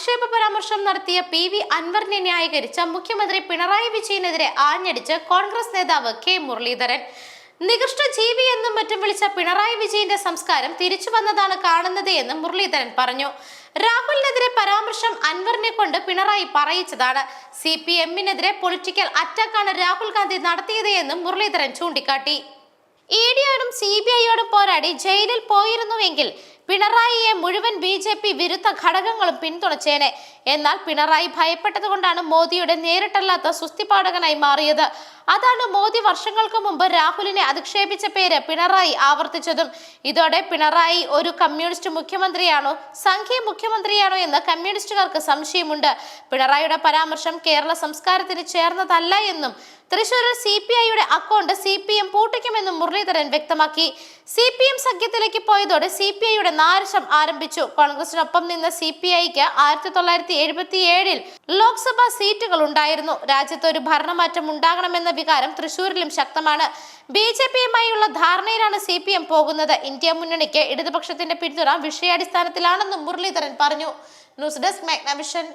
അധിക്ഷേപ പരാമർശം നടത്തിയ P V അൻവറിനെ ന്യായീകരിച്ച മുഖ്യമന്ത്രി പിണറായി വിജയനെതിരെ ആഞ്ഞടിച്ച് കോൺഗ്രസ് നേതാവ് കെ മുരളീധരൻ. നികൃഷ്ട ജീവി എന്നും മറ്റും വിളിച്ച പിണറായി വിജയന്റെ സംസ്കാരം തിരിച്ചു വന്നതാണ് കാണുന്നത് എന്ന് മുരളീധരൻ പറഞ്ഞു. രാഹുലിനെതിരെ പരാമർശം അൻവറിനെ കൊണ്ട് പിണറായി പറയിച്ചതാണ്. സി പി എമ്മിനെതിരെ പൊളിറ്റിക്കൽ അറ്റാക്കാണ് രാഹുൽ ഗാന്ധി നടത്തിയത് എന്നും മുരളീധരൻ ചൂണ്ടിക്കാട്ടി. ഇ ഡിയോടും സി ബി ഐയോടും പോരാടി ജയിലിൽ പോയിരുന്നുവെങ്കിൽ പിണറായിയെ മുഴുവൻ ബി ജെ പി വിരുദ്ധ ഘടകങ്ങളും പിന്തുണച്ചേനെ. എന്നാൽ പിണറായി ഭയപ്പെട്ടതുകൊണ്ടാണ് മോദിയുടെ നേരിട്ടല്ലാത്ത സുസ്ഥിപാഠകനായി മാറിയത്. അതാണ് മോദി വർഷങ്ങൾക്ക് മുമ്പ് രാഹുലിനെ അധിക്ഷേപിച്ച പേര് പിണറായി ആവർത്തിച്ചതും. ഇതോടെ പിണറായി ഒരു കമ്മ്യൂണിസ്റ്റ് മുഖ്യമന്ത്രിയാണോ സംഘീയ മുഖ്യമന്ത്രിയാണോ എന്ന് കമ്മ്യൂണിസ്റ്റുകാർക്ക് സംശയമുണ്ട്. പിണറായിയുടെ പരാമർശം കേരള സംസ്കാരത്തിന് ചേർന്നതല്ല എന്നും തൃശൂരിൽ സി പി ഐയുടെ അക്കൗണ്ട് സി പി എം പൂട്ടിക്കുമെന്നും മുരളീധരൻ വ്യക്തമാക്കി. സി പി എം സഖ്യത്തിലേക്ക് പോയതോടെ സി പി ഐയുടെ നാരശം ആരംഭിച്ചു. കോൺഗ്രസിനൊപ്പം നിന്ന സി പി ഐക്ക് ആയിരത്തി തൊള്ളായിരത്തി എഴുപത്തി ഏഴിൽ ലോക്സഭാ സീറ്റുകൾ ഉണ്ടായിരുന്നു. രാജ്യത്ത് ഒരു ഭരണമാറ്റം ഉണ്ടാകണമെന്ന വികാരം തൃശൂരിലും ശക്തമാണ്. ബി ജെ പിയുമായുള്ള ധാരണയിലാണ് സി പി എം പോകുന്നത്. ഇന്ത്യ മുന്നണിക്ക് ഇടതുപക്ഷത്തിന്റെ പിന്തുണ വിഷയാടിസ്ഥാനത്തിലാണെന്നും മുരളീധരൻ പറഞ്ഞു. News desk Magnavision.